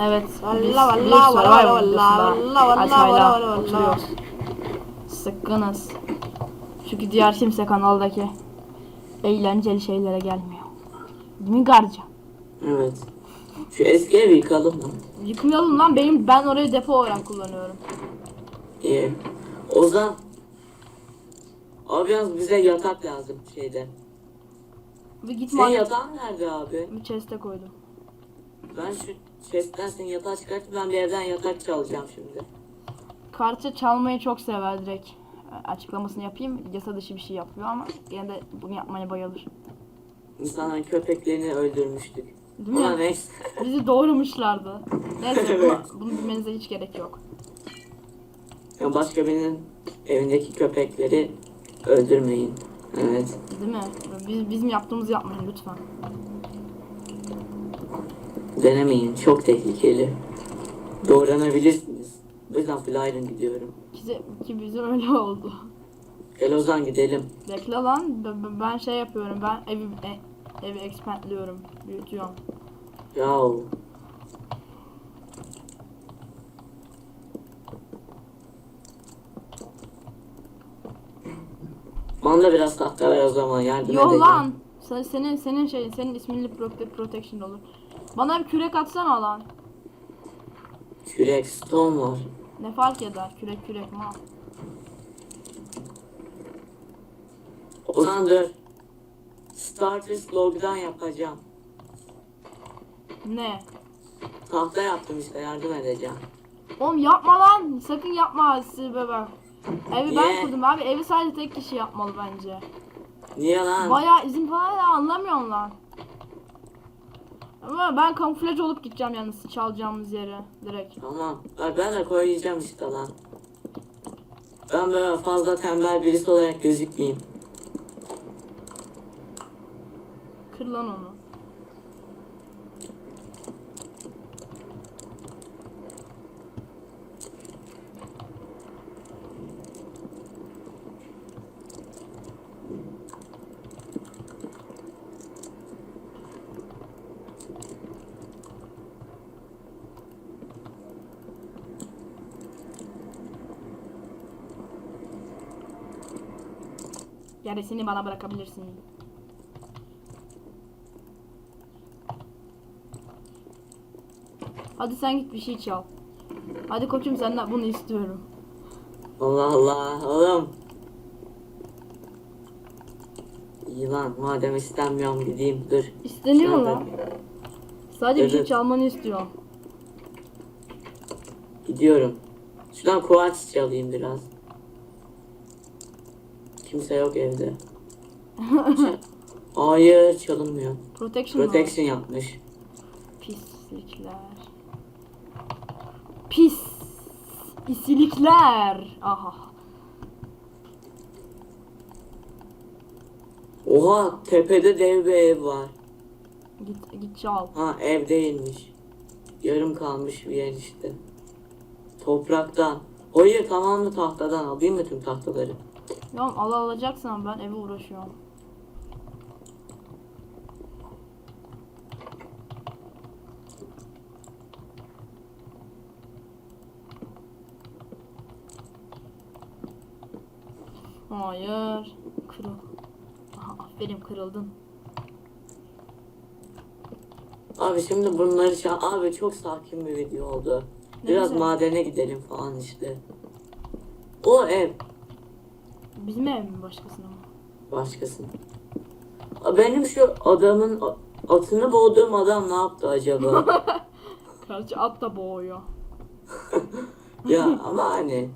Evet. Valla biz valla bir valla videosunda valla valla Ayça'yla valla valla. oturuyoruz. Sıkkınız. Çünkü diğer kimse kanaldaki eğlenceli şeylere gelmiyor. Değil mi Garca? Evet. Şu eski evi yıkalım mı? Yıkmayalım lan benim ben orayı depo olarak kullanıyorum. İyi. Ozan. Abi yalnız bize yatak lazım şeyde. Bir git Senin maden. yatağın nerede abi? Bir chest'e koydum. Ben şu chest'ten senin yatağı çıkartıp ben bir evden yatak çalacağım şimdi. Kartı çalmayı çok sever direkt. Açıklamasını yapayım. Yasa dışı bir şey yapıyor ama gene de bunu yapmaya bayılır. İnsanların köpeklerini öldürmüştük. Değil Ulan mi? neyse. Bizi doğurmuşlardı. Neyse Evet. bunu, bunu bilmenize hiç gerek yok. Ya başka birinin evindeki köpekleri öldürmeyin. Evet. Değil mi? Biz, bizim yaptığımızı yapmayın lütfen. Denemeyin. Çok tehlikeli. Doğranabilirsiniz. O yüzden Flyron gidiyorum. Ki, ki bize öyle oldu. Gel Ozan gidelim. Bekle lan. b- b- Ben şey yapıyorum. Ben evi e, evi expandliyorum. Büyütüyorum. Yahu. Bana da biraz tahta ver o zaman yardım Yo edeceğim. lan. Sen, senin senin şey senin isminli prote- protection olur. Bana bir kürek atsana lan. Kürek stone var. Ne fark eder? Kürek kürek ma. Ozan dur. Starters log'dan yapacağım. Ne? Tahta yaptım işte yardım edeceğim. Oğlum yapma lan. Sakın yapma siz bebe. Evi ben Niye? kurdum abi. Evi sadece tek kişi yapmalı bence. Niye lan? Bayağı izin falan da anlamıyorum lan. Ama ben kamuflaj olup gideceğim yalnız çalacağımız yere direkt. Tamam. Ben de koyacağım işte lan. Ben böyle fazla tembel birisi olarak gözükmeyeyim. Kır lan onu. Gerisini bana bırakabilirsin. Hadi sen git bir şey çal. Hadi koçum senden bunu istiyorum. Allah Allah oğlum. İyi lan madem istenmiyorum gideyim dur. İsteniyor Şöyle. lan. Sadece bir şey Evet. çalmanı istiyor. Gidiyorum. Şuradan kuartz çalayım biraz. Kimse yok evde. Ç- Hayır çalınmıyor. Protection, mı? Protection yapmış. Pislikler. Pis. isilikler. Aha. Oha tepede dev bir ev var. Git git çal. Ha ev değilmiş. Yarım kalmış bir yer işte. Topraktan. Hayır tamamı tahtadan alayım mı tüm tahtaları? Ya al alacaksan ben eve uğraşıyorum. Hayır. Kırıl. Aha, aferin kırıldın. Abi şimdi bunları çal. Abi çok sakin bir video oldu. Biraz güzel. madene gidelim falan işte. O ev Bizim ev mi başkasına mı? başkasının. Benim şu adamın atını boğduğum adam ne yaptı acaba? Gerçi at da boğuyor. ya ama hani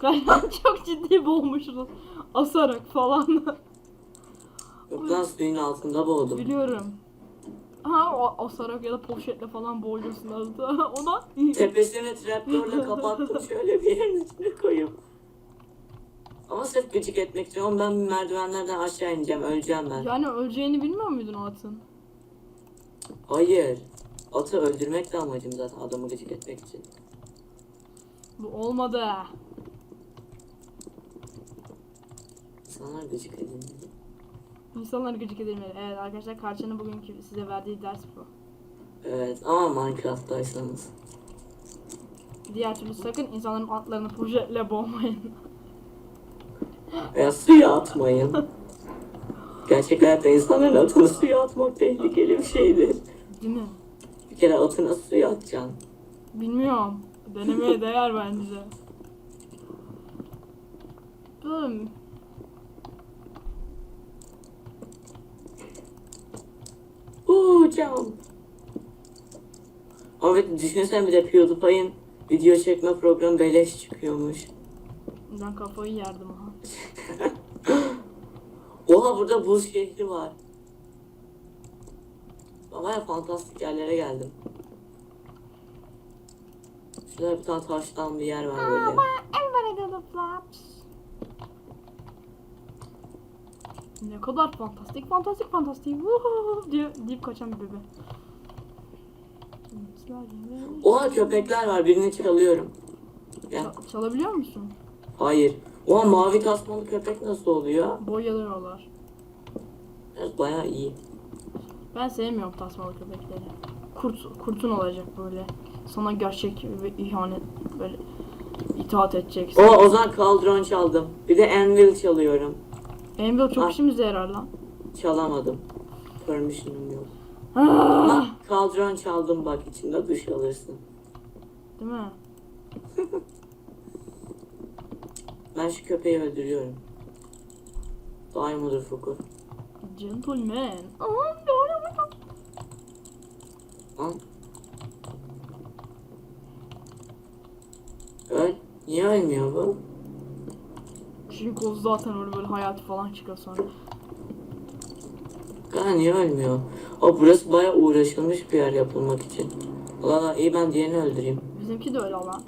Galiba çok ciddi boğmuşuz. Asarak falan. yok lan suyun altında boğdum. Biliyorum. Ha o asarak ya da poşetle falan boğuyorsun azda. Ona Tepesini trapdoorla kapattım şöyle bir yerin içine koyup. Ama sırf gıcık etmek için oğlum ben merdivenlerden aşağı ineceğim öleceğim ben. yani öleceğini bilmiyor muydun o atın? Hayır. Atı öldürmek de amacım zaten adamı gıcık etmek için. Bu olmadı. İnsanlar gıcık edilmeli. İnsanları gıcık edilmeli. Evet arkadaşlar Karça'nın bugünkü size verdiği ders bu. Evet ama Minecraft'taysanız. Diğer türlü sakın insanların atlarını projeyle boğmayın. Veya suya atmayın. Gerçek hayatta insanların atını suya atmak tehlikeli bir şeydir. Değil mi? Bir kere atına suya atacaksın. Bilmiyorum. Denemeye değer bence. Böyle Uuu cam. Abi düşünsen bir de PewDiePie'in video çekme programı beleş çıkıyormuş. ben kafayı yerdim ha. Oha burada buz şehri var. Baya fantastik yerlere geldim. Şurada bir tane taştan bir yer var böyle. Everybody do the flaps. Ne kadar fantastik, fantastik, fantastik. Diye deyip kaçan bir bebe. Oha köpekler var birini çalıyorum. Gel. Çal- çalabiliyor musun? Hayır. Oha mavi tasmalı köpek nasıl oluyor? Boyalıyorlar. Evet baya iyi. Ben sevmiyorum tasmalı köpekleri. Kurt, kurtun olacak böyle. Sana gerçek ve ihanet böyle itaat edeceksin. O o zaman kaldron çaldım. Bir de anvil çalıyorum. Emre çok Ah. işimize yarar lan. Çalamadım. Permission'ım yok. Ah! Bak kaldron çaldım bak içinde duş alırsın. Değil mi? Ben şu köpeği öldürüyorum. Mudur Fuku? Gentleman. Doğru. Lan. Öl. Niye ölmüyor bu? Çünkü o zaten öyle böyle hayatı falan çıkıyor sonra. Ha niye ölmüyor? O burası baya uğraşılmış bir yer yapılmak için. Allah iyi ben diğerini öldüreyim. Bizimki de öyle lan.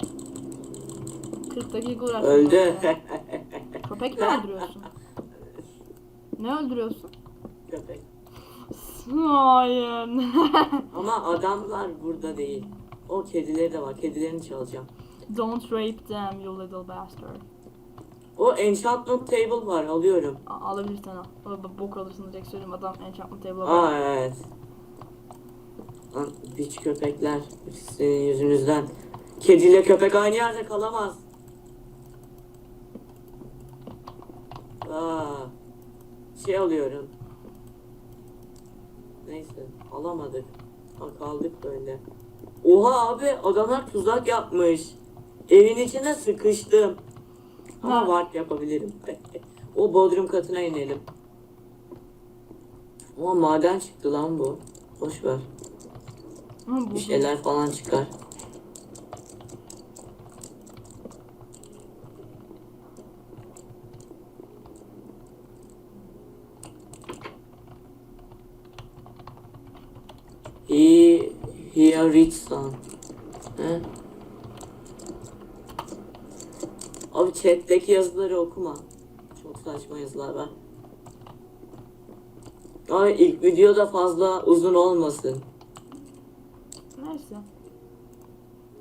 40 dakika uğraştık. Öldü. Köpek mi öldürüyorsun? Ne öldürüyorsun? Köpek. Hayır. Ama adamlar burada değil. O kedileri de var. Kedilerini çalacağım. Don't rape them you little bastard. O enchantment table var. Alıyorum. A- alabilirsin al. Orada bok alırsın direkt söyleyeyim adam enchantment table'a Aa bak. evet. Lan biç köpekler. Sizin yüzünüzden. Kediyle köpek aynı yerde kalamaz. Aa, şey alıyorum. Neyse alamadık. Ha, kaldık böyle. Oha abi adamlar tuzak yapmış. Evin içine sıkıştım. Ha. warp yapabilirim. o bodrum katına inelim. Ama maden çıktı lan bu. Boş ver. Hı, bu- Bir şeyler falan çıkar. He, he rich son. He? Abi chat'teki yazıları okuma. Çok saçma yazılar var. Abi ilk videoda fazla uzun olmasın. Neyse.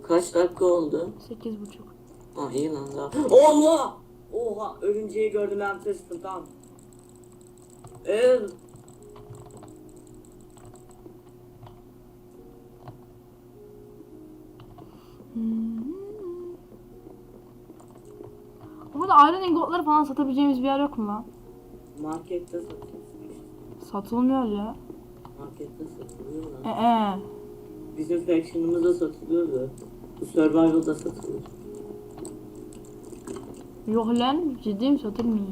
Kaç dakika oldu? 8.5. Ha iyi lan daha. Allah! Oha örümceği gördüm ben tırstım tamam. Ev. Burada iron ingotları falan satabileceğimiz bir yer yok mu lan? Markette satılıyor. Satılmıyor ya. Markette satılıyor lan. ee. Bizim faction'ımızda satılıyordu. Bu survival'da satılıyor. Yok lan ciddiyim satılmıyor.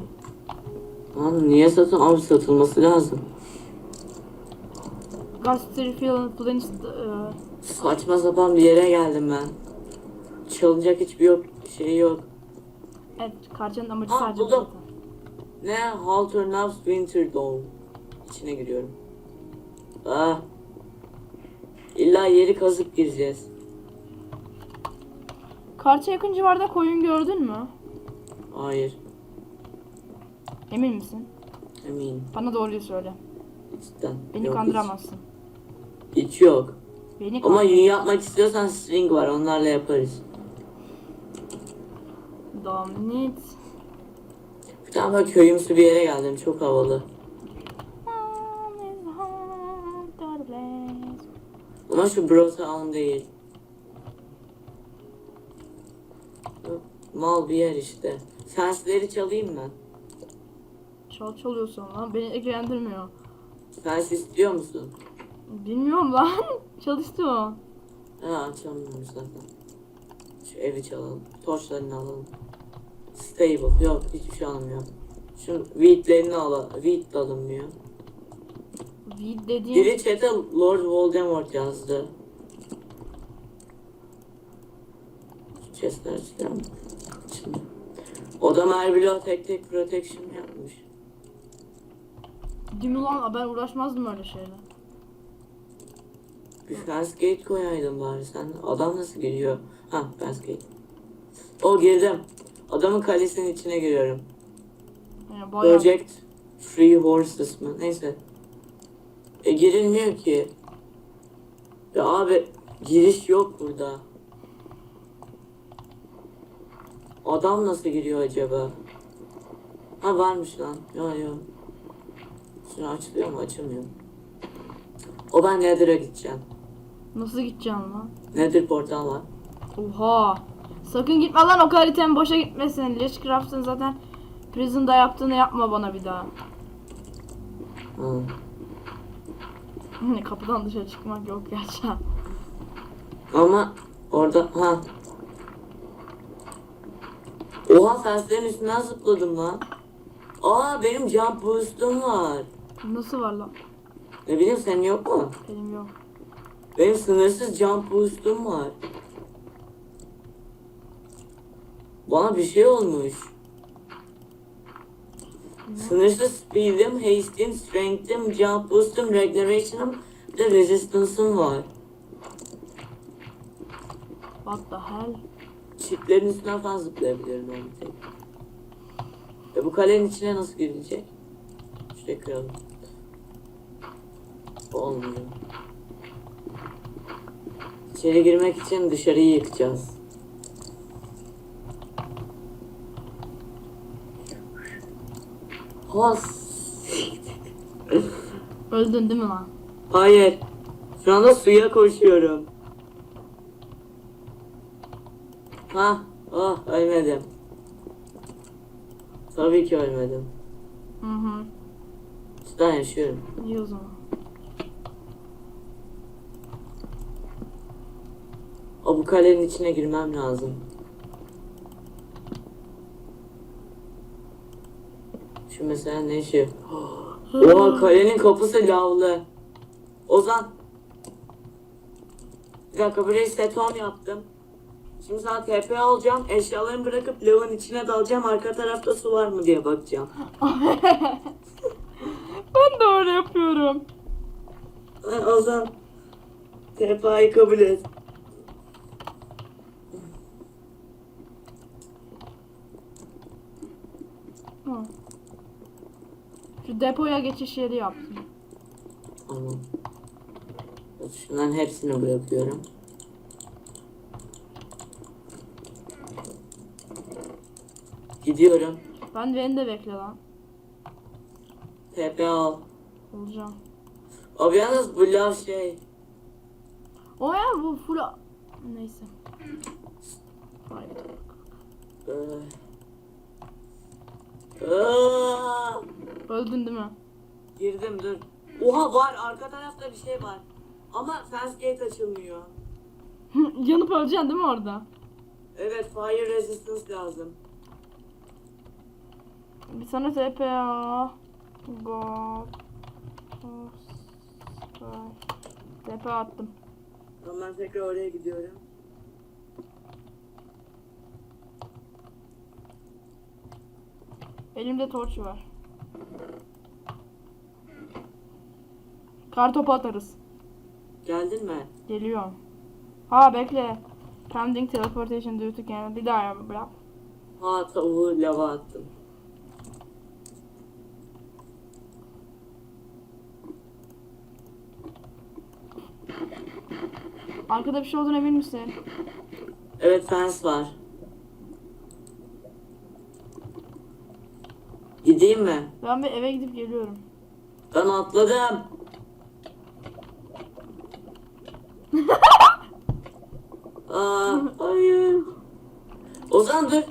Lan niye satın? Abi satılması lazım. Filan Flint e, Saçma sapan bir yere geldim ben. Çalınacak hiçbir yok şey yok. Evet karşının amacı Ha, sadece bu buldum. zaten. Ne? Halter Nubs Winter Dawn. İçine giriyorum. Ah. İlla yeri kazıp gireceğiz. Karça yakın civarda koyun gördün mü? Hayır. Emin misin? Eminim. Bana doğruyu söyle. Cidden. Beni Yok, kandıramazsın. Hiç, hiç yok. Beni Ama kandır. yün yapmak istiyorsan string var. Onlarla yaparız. Tane böyle köyümsü bir yere geldim. Çok havalı. Ama şu Brotown değil. Mal bir yer işte. Fensleri çalayım mı? Çal çalıyorsun lan. Beni ilgilendirmiyor. Fens istiyor musun? Bilmiyorum lan. Çalıştı o. Ha açamıyorum zaten. Şu evi çalalım. Torçlarını alalım. Stable. Yok hiçbir şey almıyor. Şu wheatlerini alalım. Wheat alınmıyor. Weed dediğin Biri chat'e Lord Voldemort yazdı. Chestler çıkarım. Şimdi. O da Merbilo tek tek protection yapmış. değil mi lan? Ben uğraşmazdım öyle şeyle. Bir fence gate koyaydın bari sen. Adam nasıl giriyor? Ha fence gate. O girdim. Adamın kalesinin içine giriyorum. Yani bayağı. Project Free Horses mı? Neyse. E girilmiyor ki. Ya abi giriş yok burada. Adam nasıl giriyor acaba? Ha varmış lan. Yo yo. Şunu açılıyor mu? Açılmıyor. O ben Nether'a gideceğim. Nasıl gideceksin lan? Nether portal var. Oha. Sakın gitme lan o kadar item boşa gitmesin. Leechcraft'ın zaten Prison'da yaptığını yapma bana bir daha. Ha. Ne kapıdan dışarı çıkmak yok gerçi. Ama orada ha. Oha fenslerin üstünden zıpladım lan. Aa benim jump boost'um var. Nasıl var lan? Ne bileyim senin yok mu? Benim yok. Benim sınırsız jump boost'um var. Bana bir şey olmuş. Sınırsız speed'im, haste'im, strength'im, jump boost'um, regeneration'ım, de resistance'ım var. What the hell? Çitlerin üstünden falan zıplayabilirim ben bir tek. E bu kalenin içine nasıl girilecek? Şuraya kıralım. Olmuyor. İçeri girmek için dışarıyı yıkacağız. Has. Öldün değil mi lan? Hayır. Şu anda suya koşuyorum. Ha, ah ölmedim. Tabii ki ölmedim. Hı hı. Cidden yaşıyorum. İyi o zaman. O bu kalenin içine girmem lazım. Şu mesela ne işi? Oha kalenin kapısı lavlı. Ozan. Bir dakika burayı set home yaptım. Şimdi sana TP alacağım. Eşyalarımı bırakıp lavın içine dalacağım. Arka tarafta su var mı diye bakacağım. Ben de öyle yapıyorum. Ozan. TP'yi kabul et. Hı. Şu depoya geçiş yeri yaptım. Tamam. Şunların hepsini bırakıyorum. Gidiyorum. Ben beni de bekle lan. TP al. Olacağım. Abi yalnız bu lav şey. O ya bu full... Neyse. Hayır. Ee, Aa, Öldün değil mi? girdim dur. Oha var arka tarafta bir şey var. Ama fence gate açılmıyor. Yanıp öleceksin değil mi orada? Evet fire resistance lazım. Bir sana TP ya. Go. TP attım. Tamam ben tekrar oraya gidiyorum. Elimde torç var. Kartopu atarız. Geldin mi? Geliyorum. Ha bekle. Pending teleportation due to game. Bir daha yap. yap. Ha tavuğu lava attım. Arkada bir şey olduğunu emin misin? Evet fence var. Gideyim mi? Ben bir eve gidip geliyorum. Ben atladım. Aa, hayır. Ozan dur.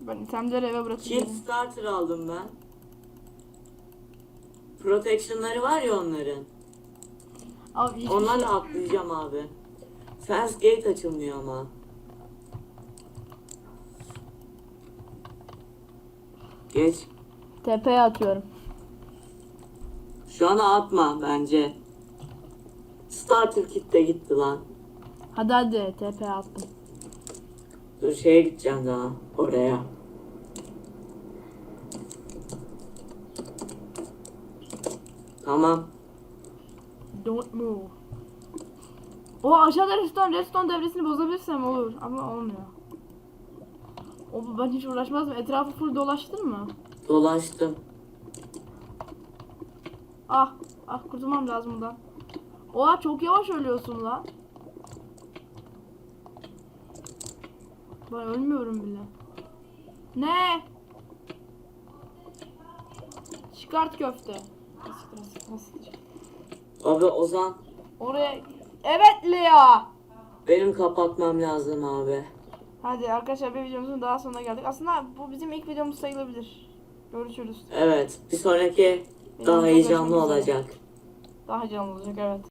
Ben itemleri eve Kit bırakıyorum. starter aldım ben. Protection'ları var ya onların. Abi hiçbir Onlarla şey... atlayacağım abi. Fence gate açılmıyor ama. Geç. Tepeye atıyorum. Şu an atma bence. Starter kit de gitti lan. Hadi hadi tepeye attım. Dur şeye gideceğim daha. Oraya. Tamam. Don't move. O aşağıda redstone, redstone devresini bozabilirsem olur ama olmuyor. O ben hiç uğraşmazdım. Etrafı full dolaştın mı? Dolaştım. Ah, ah kurtulmam lazım bundan. Oha çok yavaş ölüyorsun lan. Ben ölmüyorum bile. Ne? Çıkart köfte. Abi Ozan. Oraya... Evet Lea! Benim kapatmam lazım abi. Hadi arkadaşlar bir videomuzun daha sonuna geldik. Aslında bu bizim ilk videomuz sayılabilir. Görüşürüz. Evet. Bir sonraki daha heyecanlı olacak. Daha canlı olacak evet.